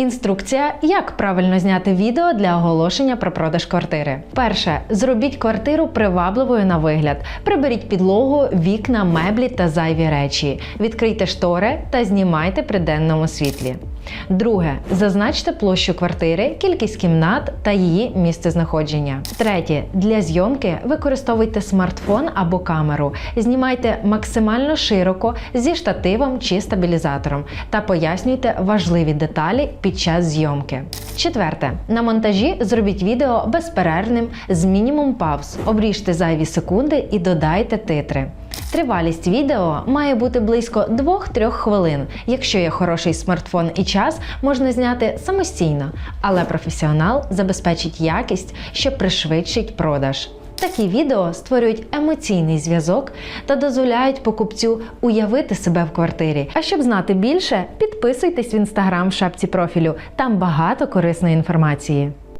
Інструкція, як правильно зняти відео для оголошення про продаж квартири. Перше, зробіть квартиру привабливою на вигляд. Приберіть підлогу, вікна, меблі та зайві речі. Відкрийте штори та знімайте при денному світлі. Друге, зазначте площу квартири, кількість кімнат та її місце знаходження. Третє, для зйомки використовуйте смартфон або камеру. Знімайте максимально широко зі штативом чи стабілізатором та пояснюйте важливі деталі під час зйомки. Четверте, на монтажі зробіть відео безперервним з мінімум пауз. Обріжте зайві секунди і додайте титри. Тривалість відео має бути близько 2-3 хвилин. Якщо є хороший смартфон і час, можна зняти самостійно, але професіонал забезпечить якість, що пришвидшить продаж. Такі відео створюють емоційний зв'язок та дозволяють покупцю уявити себе в квартирі. А щоб знати більше, підписуйтесь в інстаграм в шапці профілю. Там багато корисної інформації.